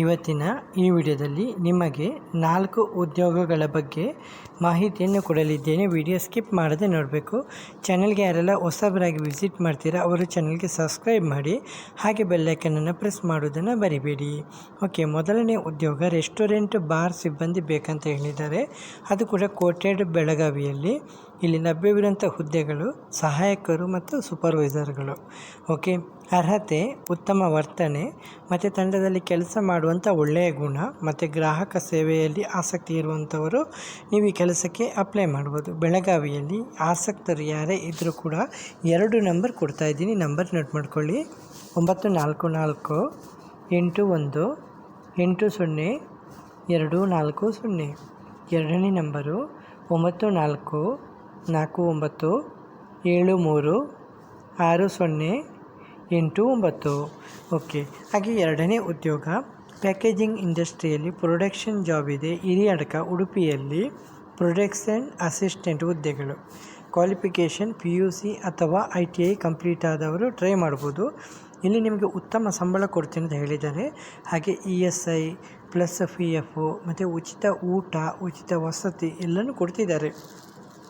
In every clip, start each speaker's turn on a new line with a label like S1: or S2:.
S1: ಇವತ್ತಿನ ಈ ವಿಡಿಯೋದಲ್ಲಿ ನಿಮಗೆ ನಾಲ್ಕು ಉದ್ಯೋಗಗಳ ಬಗ್ಗೆ ಮಾಹಿತಿಯನ್ನು ಕೊಡಲಿದ್ದೇನೆ. ವಿಡಿಯೋ ಸ್ಕಿಪ್ ಮಾಡದೆ ನೋಡಬೇಕು. ಚಾನಲ್ಗೆ ಯಾರೆಲ್ಲ ಹೊಸಬರಾಗಿ ವಿಸಿಟ್ ಮಾಡ್ತೀರಾ, ಅವರು ಚಾನಲ್ಗೆ ಸಬ್ಸ್ಕ್ರೈಬ್ ಮಾಡಿ, ಹಾಗೆ ಬೆಲ್ಲೈಕನನ್ನು ಪ್ರೆಸ್ ಮಾಡೋದನ್ನು ಬರಿಬೇಡಿ ಓಕೆ, ಮೊದಲನೇ ಉದ್ಯೋಗ, ರೆಸ್ಟೋರೆಂಟ್ ಬಾರ್ ಸಿಬ್ಬಂದಿ ಬೇಕಂತ ಹೇಳಿದ್ದಾರೆ. ಅದು ಕೂಡ ಕೋಟೆಡ್ ಬೆಳಗಾವಿಯಲ್ಲಿ. ಇಲ್ಲಿ ಲಭ್ಯವಿರುವಂಥ ಹುದ್ದೆಗಳು ಸಹಾಯಕರು ಮತ್ತು ಸೂಪರ್ವೈಸರ್ಗಳು ಓಕೆ, ಅರ್ಹತೆ, ಉತ್ತಮ ವರ್ತನೆ, ಮತ್ತು ತಂಡದಲ್ಲಿ ಕೆಲಸ ಮಾಡುವಂಥ ಒಳ್ಳೆಯ ಗುಣ ಮತ್ತು ಗ್ರಾಹಕ ಸೇವೆಯಲ್ಲಿ ಆಸಕ್ತಿ ಇರುವಂಥವರು ನೀವು ಈ ಕೆಲಸಕ್ಕೆ ಅಪ್ಲೈ ಮಾಡ್ಬೋದು. ಬೆಳಗಾವಿಯಲ್ಲಿ ಆಸಕ್ತರು ಯಾರೇ ಇದ್ದರೂ ಕೂಡ ಎರಡು ನಂಬರ್ ಕೊಡ್ತಾ ಇದ್ದೀನಿ. ನಂಬರ್ ನೋಟ್ ಮಾಡ್ಕೊಳ್ಳಿ. ಒಂಬತ್ತು ನಾಲ್ಕು ನಾಲ್ಕು ಎಂಟು ಒಂದು ಎಂಟು ಸೊನ್ನೆ ಎರಡು ನಾಲ್ಕು ಸೊನ್ನೆ. ಎರಡನೇ ನಂಬರು ಒಂಬತ್ತು ನಾಲ್ಕು ನಾಲ್ಕು ಒಂಬತ್ತು ಏಳು ಮೂರು ಆರು ಸೊನ್ನೆ ಎಂಟು ಒಂಬತ್ತು. ಓಕೆ, ಹಾಗೆ ಎರಡನೇ ಉದ್ಯೋಗ. ಪ್ಯಾಕೇಜಿಂಗ್ ಇಂಡಸ್ಟ್ರಿಯಲ್ಲಿ ಪ್ರೊಡಕ್ಷನ್ ಜಾಬ್ ಇದೆ. ಹಿರಿಯಡ್ಕ ಉಡುಪಿಯಲ್ಲಿ ಪ್ರೊಡಕ್ಷನ್ ಅಸಿಸ್ಟೆಂಟ್ ಹುದ್ದೆಗಳು. ಕ್ವಾಲಿಫಿಕೇಷನ್, ಪಿ ಯು ಸಿ ಅಥವಾ ಐ ಟಿ ಐ ಕಂಪ್ಲೀಟ್ ಆದವರು ಟ್ರೈ ಮಾಡ್ಬೋದು. ಇಲ್ಲಿ ನಿಮಗೆ ಉತ್ತಮ ಸಂಬಳ ಕೊಡ್ತೀನಿ ಅಂತ ಹೇಳಿದ್ದಾರೆ. ಹಾಗೆ E S I plus P F ಮತ್ತು ಉಚಿತ ಊಟ, ಉಚಿತ ವಸತಿ ಎಲ್ಲನೂ ಕೊಡ್ತಿದ್ದಾರೆ.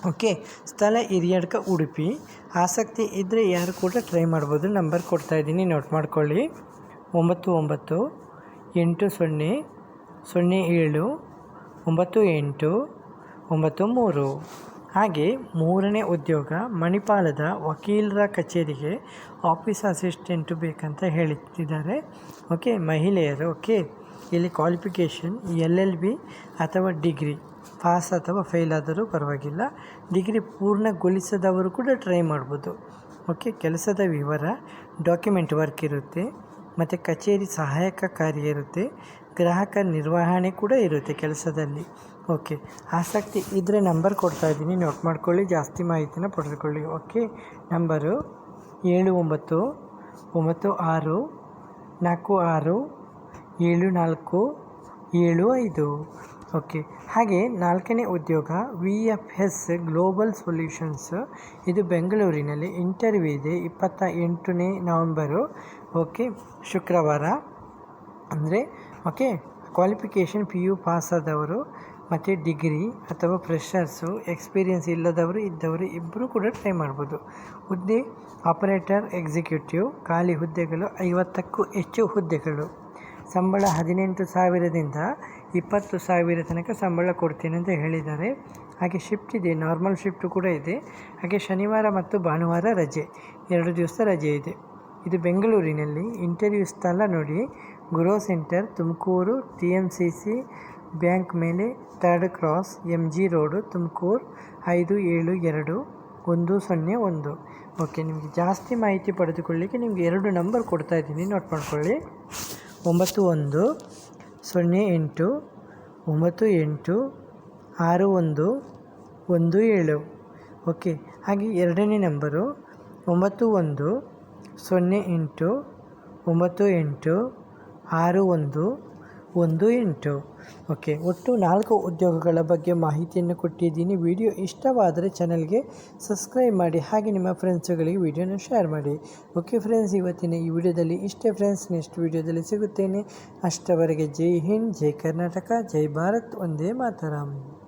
S1: ಓಕೆ, ಸ್ಥಳ ಹಿರಿಯಡ್ಕ ಉಡುಪಿ. ಆಸಕ್ತಿ ಇದ್ದರೆ ಯಾರು ಕೂಡ ಟ್ರೈ ಮಾಡ್ಬೋದು. ನಂಬರ್ ಕೊಡ್ತಾ ಇದ್ದೀನಿ, ನೋಟ್ ಮಾಡ್ಕೊಳ್ಳಿ. ಒಂಬತ್ತು ಒಂಬತ್ತು, ಎಂಟು ಸೊನ್ನೆ ಸೊನ್ನೆ ಏಳು, ಒಂಬತ್ತು ಎಂಟು, ಒಂಬತ್ತು ಮೂರು. ಹಾಗೆ ಮೂರನೇ ಉದ್ಯೋಗ ಮಣಿಪಾಲದ ವಕೀಲರ ಕಚೇರಿಗೆ ಆಫೀಸ್ ಅಸಿಸ್ಟೆಂಟು ಬೇಕಂತ ಹೇಳುತ್ತಿದ್ದಾರೆ ಓಕೆ, ಮಹಿಳೆಯರು, ಓಕೆ. ಇಲ್ಲಿ ಕ್ವಾಲಿಫಿಕೇಷನ್ ಎಲ್ ಎಲ್ ಬಿ ಅಥವಾ ಡಿಗ್ರಿ ಪಾಸ್ ಅಥವಾ ಫೇಲ್ ಆದರೂ ಪರವಾಗಿಲ್ಲ. ಡಿಗ್ರಿ ಪೂರ್ಣಗೊಳಿಸದವರು ಕೂಡ ಟ್ರೈ ಮಾಡ್ಬೋದು. ಓಕೆ ಕೆಲಸದ ವಿವರ ಡಾಕ್ಯುಮೆಂಟ್ ವರ್ಕ್ ಇರುತ್ತೆ, ಮತ್ತು ಕಚೇರಿ ಸಹಾಯಕ ಕಾರ್ಯ ಇರುತ್ತೆ, ಗ್ರಾಹಕ ನಿರ್ವಹಣೆ ಕೂಡ ಇರುತ್ತೆ ಕೆಲಸದಲ್ಲಿ. ಓಕೆ ಆಸಕ್ತಿ ಇದ್ದರೆ ನಂಬರ್ ಕೊಡ್ತಾ ಇದ್ದೀನಿ ನೋಟ್ ಮಾಡ್ಕೊಳ್ಳಿ, ಜಾಸ್ತಿ ಮಾಹಿತಿನ ಪಡೆದುಕೊಳ್ಳಿ. ಓಕೆ ನಂಬರು ಏಳು ಒಂಬತ್ತು ಒಂಬತ್ತು ಆರು, ನಾಲ್ಕು ಆರು ಏಳು ನಾಲ್ಕು, ಏಳು ಐದು. ಓಕೆ. ಹಾಗೆ ನಾಲ್ಕನೇ ಉದ್ಯೋಗ, V F S global solutions ಇದು ಬೆಂಗಳೂರಿನಲ್ಲಿ ಇಂಟರ್ವ್ಯೂ ಇದೆ ಇಪ್ಪತ್ತ ಎಂಟನೇ ನವಂಬರು. ಓಕೆ. ಶುಕ್ರವಾರ. ಅಂದರೆ, okay qualification P U pass ಆದವರು, ಮತ್ತು ಡಿಗ್ರಿ ಅಥವಾ ಫ್ರೆಷರ್ಸು ಎಕ್ಸ್ಪೀರಿಯನ್ಸ್ ಇಲ್ಲದವರು, ಇದ್ದವರು ಇಬ್ಬರೂ ಕೂಡ ಟ್ರೈ ಮಾಡ್ಬೋದು. ಹುದ್ದೆ ಆಪರೇಟರ್ ಎಕ್ಸಿಕ್ಯೂಟಿವ್ ಖಾಲಿ ಹುದ್ದೆಗಳು ಐವತ್ತಕ್ಕೂ ಹೆಚ್ಚು ಹುದ್ದೆಗಳು. ಸಂಬಳ ಹದಿನೆಂಟು ಸಾವಿರದಿಂದ ಇಪ್ಪತ್ತು ಸಾವಿರ ತನಕ ಸಂಬಳ ಕೊಡ್ತೀನಿ ಅಂತ ಹೇಳಿದ್ದಾರೆ. ಹಾಗೆ ಶಿಫ್ಟ್ ಇದೆ ನಾರ್ಮಲ್ ಶಿಫ್ಟು ಕೂಡ ಇದೆ. ಹಾಗೆ ಶನಿವಾರ ಮತ್ತು ಭಾನುವಾರ ರಜೆ, ಎರಡು ದಿವಸ ರಜೆ ಇದೆ. ಇದು ಬೆಂಗಳೂರಿನಲ್ಲಿ ಇಂಟರ್ವ್ಯೂ ಸ್ಥಳ ನೋಡಿ. Guru centre Tumakuru T M C C bank ಮೇಲೆ third cross M G road Tumakuru, ಐದು ಏಳು ಎರಡು ಒಂದು ಸೊನ್ನೆ ಒಂದು. ಓಕೆ ನಿಮಗೆ ಜಾಸ್ತಿ ಮಾಹಿತಿ ಪಡೆದುಕೊಳ್ಳಿಕ್ಕೆ ನಿಮಗೆ ಎರಡು ನಂಬರ್ ಕೊಡ್ತಾ ಇದ್ದೀನಿ. ನೋಟ್ ಮಾಡ್ಕೊಳ್ಳಿ. ಒಂಬತ್ತು ಒಂದು ಸೊನ್ನೆ ಎಂಟು, ಒಂಬತ್ತು ಎಂಟು, ಆರು ಒಂದು ಒಂದು ಏಳು. ಓಕೆ, ಹಾಗೆ ಎರಡನೇ ನಂಬರು ಒಂಬತ್ತು ಒಂದು ಸೊನ್ನೆ ಎಂಟು, ಒಂಬತ್ತು ಎಂಟು, ಆರು ಒಂದು ಒಂದು ಎಂಟು. ಓಕೆ, ಒಟ್ಟು ನಾಲ್ಕು ಉದ್ಯೋಗಗಳ ಬಗ್ಗೆ ಮಾಹಿತಿಯನ್ನು ಕೊಟ್ಟಿದ್ದೀನಿ. ವಿಡಿಯೋ ಇಷ್ಟವಾದರೆ ಚಾನಲ್ಗೆ ಸಬ್ಸ್ಕ್ರೈಬ್ ಮಾಡಿ, ಹಾಗೆ ನಿಮ್ಮ ಫ್ರೆಂಡ್ಸ್ಗಳಿಗೆ ವಿಡಿಯೋನ ಶೇರ್ ಮಾಡಿ. ಓಕೆ ಫ್ರೆಂಡ್ಸ್, ಇವತ್ತಿನ ಈ ವಿಡಿಯೋದಲ್ಲಿ ಇಷ್ಟೇ ಫ್ರೆಂಡ್ಸ್, ನೆಕ್ಸ್ಟ್ ವಿಡಿಯೋದಲ್ಲಿ ಸಿಗುತ್ತೇನೆ. ಅಷ್ಟವರೆಗೆ ಜೈ ಹಿಂದ್, ಜೈ ಕರ್ನಾಟಕ, ಜೈ ಭಾರತ್ ಒಂದೇ ಮಾತರಂ.